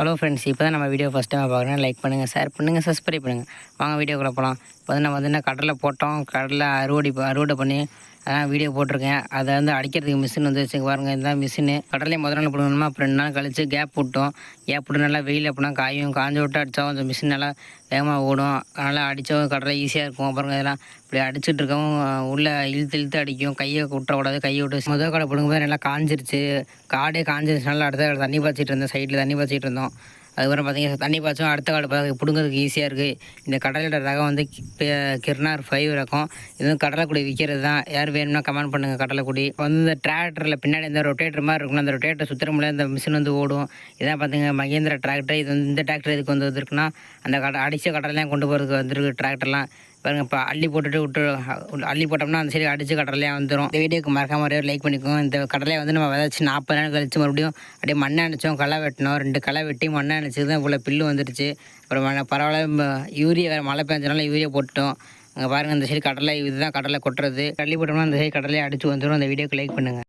Hello friends இப்போ தான் நம்ம வீடியோ ஃபஸ்ட் டைம் பார்க்குறேன். லைக் பண்ணுங்கள் ஷேர் பண்ணுங்கள் சப்ஸ்கிரைப் பண்ணுங்கள் வாங்க வீடியோக்குள்ளே போகலாம் இப்போ வந்து நம்ம வந்து என்ன கடலை போட்டோம். கடலை அறுவடை அறுவடை பண்ணி அதான் வீடியோ போட்டிருக்கேன். அதை வந்து அடிக்கிறதுக்கு மிஷின் வந்து வச்சுக்க பாருங்க. இதுதான் மிஷினு கடலையும் முதல் நாள் போடணுமா. அப்புறம் ரெண்டு நாள் கழிச்சு கேப் விட்டோம் கேப் விட்டு நல்லா வெயில் அப்படின்னா காயும். காஞ்சு விட்டு அடித்தா அந்த மிஷின் நல்லா வேகமாக ஓடும். அதனால் அடித்தோம் கடலை ஈஸியாக இருக்கும். பாருங்க இதெல்லாம் இப்படி அடிச்சிட்டு இருக்கவும் உள்ளே இழுத்து இழுத்து அடிக்கும். கையை விட்டக்கூடாது கையை விட்டு முதல் கடை பிடுங்கும்போது நல்லா காஞ்சிருச்சு. காடே காஞ்சிருச்சு. நல்லா அடுத்த கடை தண்ணி பாய்ச்சிட்டு இருந்தோம் சைடில் தண்ணி பாய்ச்சிட்டு இருந்தோம். அதுக்கப்புறம் பார்த்தீங்கன்னா தண்ணி பாய்ச்சும் அடுத்த காடு பார்த்து பிடுங்கிறதுக்கு ஈஸியாக இருக்குது இந்த கடலோட ரகம் வந்து கிர்னார் ஃபைவ் ரகம். இது வந்து கடலைக்குடி விற்கிறது தான். யார் வேணும்னா கமெண்ட் பண்ணுங்கள் கடலைக்குடி. வந்து இந்த டிராக்டரில் பின்னாடி இந்த ரொட்டேட்டர் மாதிரி இருக்கணும் அந்த ரொட்டேட்டர் சுற்றுற இந்த மிஷின் வந்து ஓடும். இதான் பார்த்தீங்க மகேந்திரா டிராக்டர் இது வந்து இந்த டிராக்டர் இதுக்கு வந்து வந்துருக்குன்னா அந்த கடை அடித்த கடலைலாம் கொண்டு போகிறதுக்கு வந்துருக்கு டிராக்டர்லாம் பாருங்க இப்போ அள்ளி போட்டுட்டு விட்டு அள்ளி போட்டோம்னா அந்த சைடு அடிச்சு கடலையாக வந்துடும் இந்த வீடியோக்கு மறக்காம ஒரே லைக் பண்ணிக்கோங்க. இந்த கடலையை வந்து நம்ம விதைச்சி நாற்பது நாள் கழிச்சு மறுபடியும் அப்படியே மண்ணை அணைச்சோம் களை வெட்டினோம். ரெண்டு களை வெட்டி மண்ணை அணைச்சி தான் இவ்வளோ பில்லு வந்துடுச்சு. அப்புறம் பரவாயில்ல யூரியா வேறு மழை பெஞ்சனால யூரியா போட்டோம் அங்கே பாருங்கள் இந்த சைடு கடலை இதுதான் கடலை கொட்டுறது. அள்ளி போட்டோம்னா அந்த சைடு கடலையை அடிச்சு வந்துடும் அந்த வீடியோக்கு லைக் பண்ணுங்கள்